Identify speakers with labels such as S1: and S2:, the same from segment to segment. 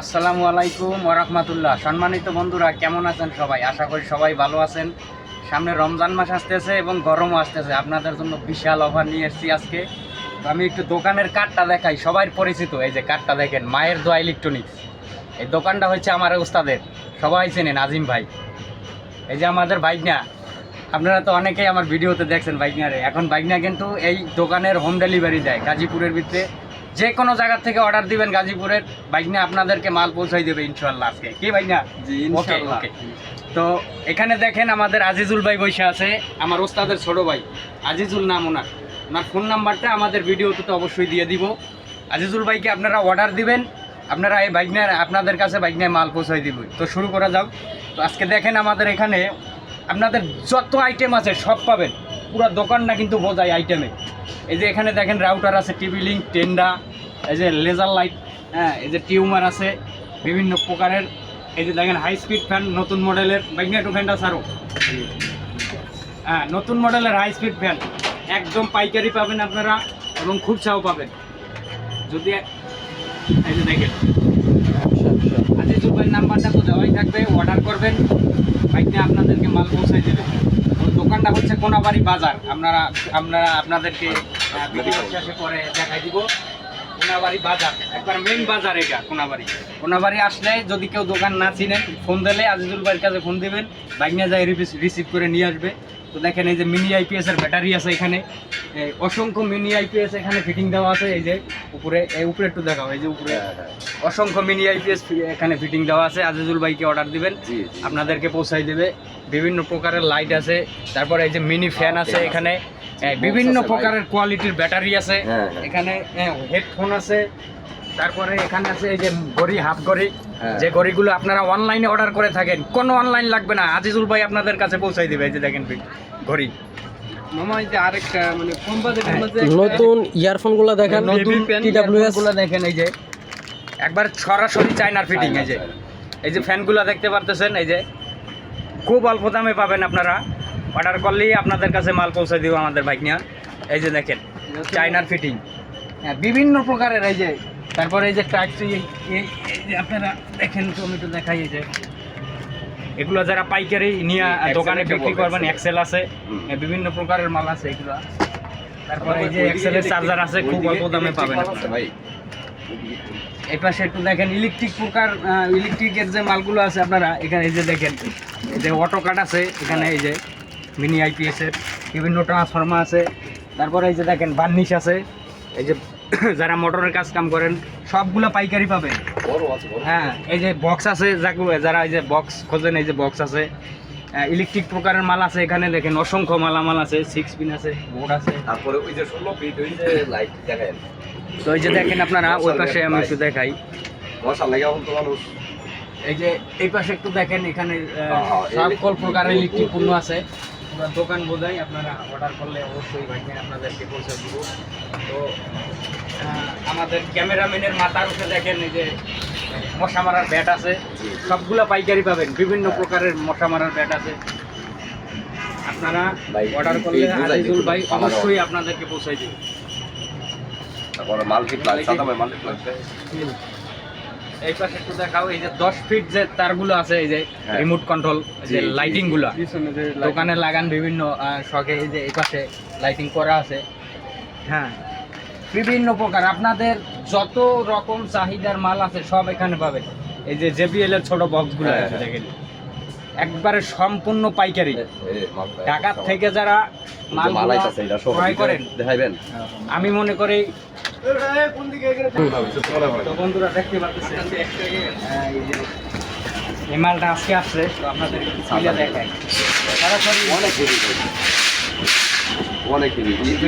S1: আসসালামু আলাইকুম ওরহমাতুল্লাহ সম্মানিত বন্ধুরা, কেমন আছেন সবাই? আশা করি সবাই ভালো আছেন। সামনে রমজান মাস আসতেছে এবং গরমও আসতেছে। আপনাদের জন্য বিশাল অফার নিয়ে এসেছি আজকে। আমি একটু দোকানের কার্ডটা দেখাই। সবাই পরিচিত। এই যে কার্ডটা দেখেন, মায়ের দোয়া ইলেকট্রনিক্স এই দোকানটা হচ্ছে আমার উস্তাদের। সবাই চেনেন, আজিম ভাই। এই যে আমাদের বাইকনা আপনারা তো অনেকেই আমার ভিডিওতে দেখছেন বাইকনারে এখন বাইকনা কিন্তু এই দোকানের হোম ডেলিভারি দেয়, গাজীপুরের ভিতরে। যে কোনো জায়গা থেকে অর্ডার দিবেন গাজীপুরের বাইকনা আপনাদেরকে মাল পৌঁছাই দেবে ইনশাল্লাহ আজকে। কি বাইকনা
S2: জি
S1: ওকে তো এখানে দেখেন আমাদের আজিজুল ভাই বসে আছে আমার ওস্তাদের ছোট ভাই। আজিজুল নাম ওনার। ওনার ফোন নাম্বারটা আমাদের ভিডিওতে তো অবশ্যই দিয়ে দিব। আজিজুল ভাইকে আপনারা অর্ডার দিবেন আপনারা এই বাইক নিয়ে আপনাদের কাছে বাইক নিয়ে মাল পৌঁছাই দিব। তো শুরু করা যাক। তো আজকে দেখেন আমাদের এখানে আপনাদের যত আইটেম আছে সব পাবেন। পুরো দোকানটা কিন্তু বোঝায় আইটেমে এই যে এখানে দেখেন রাউটার আছে টিভি লিঙ্ক টেন্ডা এই যে লেজার লাইট হ্যাঁ এই যে টিউমার আছে, বিভিন্ন প্রকারের, এই যে দেখেন হাই স্পিড ফ্যান নতুন মডেলের ম্যাগনেটো ফ্যানটা ছাড়ো। হ্যাঁ নতুন মডেলের হাই স্পিড ফ্যান একদম পাইকারি পাবেন আপনারা এবং খুব চাও পাবেন। যদি এই যে দেখেন। আজিজুল ভাইয়ের নাম্বারটা তো দেওয়াই থাকবে অর্ডার করবেন বাইক নিয়ে আপনাদেরকে মাল পৌঁছাই দেবে। দোকানটা হচ্ছে কোনাবাড়ি বাজার, আপনারা আপনারা আপনাদেরকে পরে দেখাই দিব। কোনাবাড়ি বাজার একবার মেইন বাজার এটা কোনাবাড়ি। কোনাবাড়ি আসলে যদি কেউ দোকান না চিনেন ফোন দিলে আজিজুল ভাইয়ের কাছে ফোন দিবেন বাইক নিয়ে যাই রিসিভ করে নিয়ে আসবে। তো দেখেন এই যে মিনি আইপিএস এর ব্যাটারি আছে এখানে। অসংখ্য মিনি আইপিএস এখানে ফিটিং দেওয়া আছে এই যে উপরে এই উপরে একটু দেখাও এই যে উপরে। অসংখ্য মিনি আইপিএস এখানে ফিটিং দেওয়া আছে আজিজুল ভাইকে অর্ডার দিবেন। আপনাদেরকে পৌঁছাই দেবে। বিভিন্ন প্রকারের লাইট আছে তারপরে এই যে মিনি ফ্যান আছে এখানে। বিভিন্ন প্রকারের কোয়ালিটির ব্যাটারি আছে।
S2: হ্যাঁ, হ্যাঁ।
S1: এখানে হেডফোন আছে। তারপরে এখানে আছে এই যে ঘড়ি হাফ ঘড়ি।
S2: হ্যাঁ।
S1: যে ঘড়িগুলো আপনারা অনলাইনে অর্ডার করে থাকেন কোনো অনলাইন লাগবে না। আজিজুল ভাই আপনাদের কাছে পৌঁছাই দেবে এই যে দেখেন ঘড়ি।
S2: মামা যে আরেকটা মানে কম বাজেটের
S1: হ্যাঁ,
S3: নতুন ইয়ারফোনগুলো দেখেন
S1: নতুনগুলো দেখেন এই যে। একবার সরাসরি চায়নার ফিটিং এই যে। এই যে ফ্যানগুলো দেখতে পারতেছেন এই যে। খুব অল্প দামে পাবেন আপনারা। অর্ডার করলেই আপনাদের কাছে মাল পৌঁছে দিব আমাদের বাইক নিয়ে এই যে দেখেন চায়নার ফিটিং হ্যাঁ বিভিন্ন প্রকারের এই যে তারপরে এই যে ট্যাক্সি এই যে আপনারা দেখেন একটু দেখাই এই যে। এগুলো যারা পাইকারি নিয়ে দোকানে বিক্রি করবেন এক্সেল আছে।
S2: হুম।
S1: বিভিন্ন প্রকারের মাল আছে এগুলো। তারপরে এই যে এক্সেলের চার্জার আছে খুব অল্প দামে পাবেন।
S2: ভাই।
S1: এই পাশে একটু দেখেন ইলেকট্রিক প্রকার ইলেকট্রিকের যে মালগুলো আছে আপনারা এখানে এই যে দেখেন এই যে অটো কাট আছে এখানে এই যে মিনি আইপিএস এর বিভিন্ন ট্রান্সফর্মার আছে। তারপরে এই যে দেখেন বার্নিশ আছে। এই যে যারা মোটরের কাজ কাম করেন সবগুলো পাইকারি পাবেন। হ্যাঁ এই যে বক্স আছে যারা এই যে বক্স খোঁজেন এই যে বক্স আছে। ইলেকট্রিক প্রকারের মাল আছে এখানে দেখেন অসংখ্য মালামাল আছে সিক্স পিন আছে বোর্ড আছে।
S2: তারপরে ওই যে 16 ফিট ওই যে লাইট দেখেন
S1: তো এই যে দেখেন আপনারা ওই পাশে আমি একটু দেখাই।
S2: মশা লাগে এখন তো মানুষ।
S1: এই যে এই পাশে একটু দেখেন এখানে সকল প্রকার ইলেকট্রিক পণ্য আছে। দোকান বোঝাই আপনারা অর্ডার করলে অবশ্যই ভাই আপনাদেরকে পৌঁছে দিব। তো আমাদের ক্যামেরাম্যানের মাথার উঠে দেখেন এই যে মশা মারার ব্যাট আছে। সবগুলো পাইকারি পাবেন বিভিন্ন
S2: হ্যাঁ।
S1: প্রকারের মশা মারার ব্যাট আছে। আপনারা অর্ডার করলে আজিজুল ভাই অবশ্যই আপনাদেরকে পৌঁছাই দিবে।
S2: তারপরে মাল্টিপ্লাই সাদা ভাই মাল্টিপ্লাই
S1: এই পাশে একটু দেখাও এই যে দশ ফিট যে তারগুলো আছে এই যে
S2: হ্যাঁ।
S1: রিমোট কন্ট্রোল যে
S2: লাইটিংগুলো যে
S1: দোকানে লাগান বিভিন্ন শখে এই যে এই পাশে লাইটিং করা আছে। হ্যাঁ। বিভিন্ন প্রকার। আপনাদের যত রকম চাহিদার মাল আছে সব এখানে পাবে। এই যে জেবিএল এর ছোট বক্সগুলো
S2: হ্যাঁ,
S1: আছে
S2: হ্যাঁ।
S1: দেখেন। একবারে সম্পূর্ণ পাইকারি। ঢাকার থেকে যারা মাল ক্রয় করেন
S2: দেখাইবেন?
S1: আমি মনে করি
S2: হুম, চলে ভাই।
S1: তো বন্ধুরা দেখতে পাচ্ছেন এই মালটা আজকে আসছে তো আপনাদের সরাসরি
S2: অনেক হেভি অনেক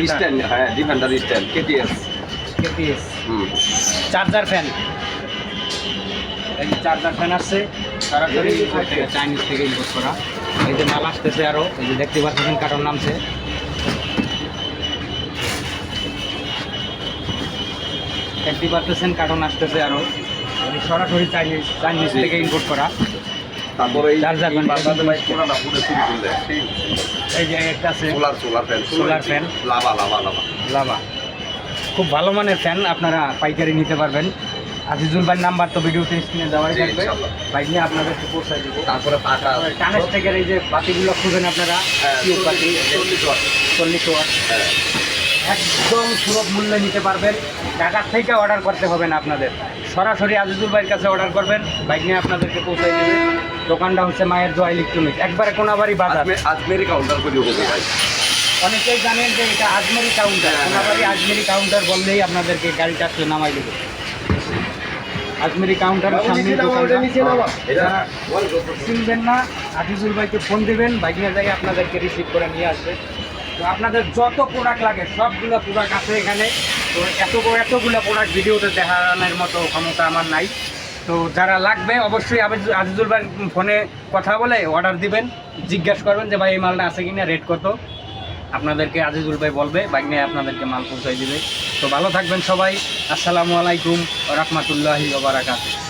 S2: স্ট্যান্ড হ্যাঁ ডিফেন্ডার স্ট্যান্ড কেটিএস
S1: কেপিএস
S2: হুম
S1: চার্জার ফ্যান। এই যে চার্জার ফ্যান আসছে সরাসরি চাইনিজ থেকে ইম্পোর্ট করা। এই যে মাল আসতেছে আরও এই যে দেখতে পাচ্ছেন কার্টন নামছে। দেখতে পাচ্ছেন কার্টন আসতেছে আরও। এই সরাসরি চাইনিজ চাইনিজ থেকে ইম্পোর্ট করা।
S2: তারপরে এই
S1: ফ্যান। যে একটা আছে।
S2: Solar solar fan. Lava Lava Lava.
S1: Lava. খুব ভালো মানের ফ্যান আপনারা পাইকারি নিতে পারবেন। আজিজুল ভাই নাম্বার তো ভিডিওতে স্ক্রিনে দেওয়াই থাকবে। বাইক নিয়ে আপনাদেরকে পৌঁছায় দেবো।
S2: তারপরে
S1: টানেস থেকে এই যে বাতিগুলো খুঁজেন আপনারা।
S2: হ্যাঁ,
S1: বাতি।
S2: চল্লিশ ওয়াট। হ্যাঁ।
S1: একদম সুলভ মূল্যে নিতে পারবেন। ঢাকার থেকে অর্ডার করতে হবে না আপনাদের। সরাসরি আজিজুল ভাইয়ের কাছে অর্ডার করবেন। বাইক নিয়ে আপনাদেরকে পৌঁছে দেবে। দোকানটা হচ্ছে মায়ের দোয়া ইলেকট্রনিক্স একবারে কোনাবাড়ি বাজার।
S2: আজমে- আজমেরি কাউন্টার করে হবে ভাই
S1: অনেকেই জানেন যে এটা আজমেরি কাউন্টার
S2: হ্যাঁ, হ্যাঁ।
S1: আজমেরি কাউন্টার বললেই আপনাদেরকে গাড়িটা আসলে নামাই দেবে। আজমেরি কাউন্টারের সামনে চিনবেন না আজিজুল ভাইকে ফোন দেবেন বাইক নিয়ে যাই আপনাদেরকে রিসিভ করে নিয়ে আসবে। তো আপনাদের যত প্রোডাক্ট লাগে সবগুলো প্রোডাক্ট আছে এখানে। তো এত এতগুলো প্রোডাক্ট ভিডিওতে দেখানোর মতো ক্ষমতা আমার নাই। তো যারা লাগবে অবশ্যই আজিজুল ভাই ফোনে কথা বলে অর্ডার দিবেন। জিজ্ঞাসা করবেন যে ভাই এই মালটা আছে কিনা রেট কত? আপনাদেরকে আজিজুল ভাই বলবে, বাইক নিয়ে আপনাদেরকে মাল পৌঁছাই দিবে। তো ভালো থাকবেন সবাই। আসসালামু আলাইকুম রহমতুল্লাহি বারাকাতুহ।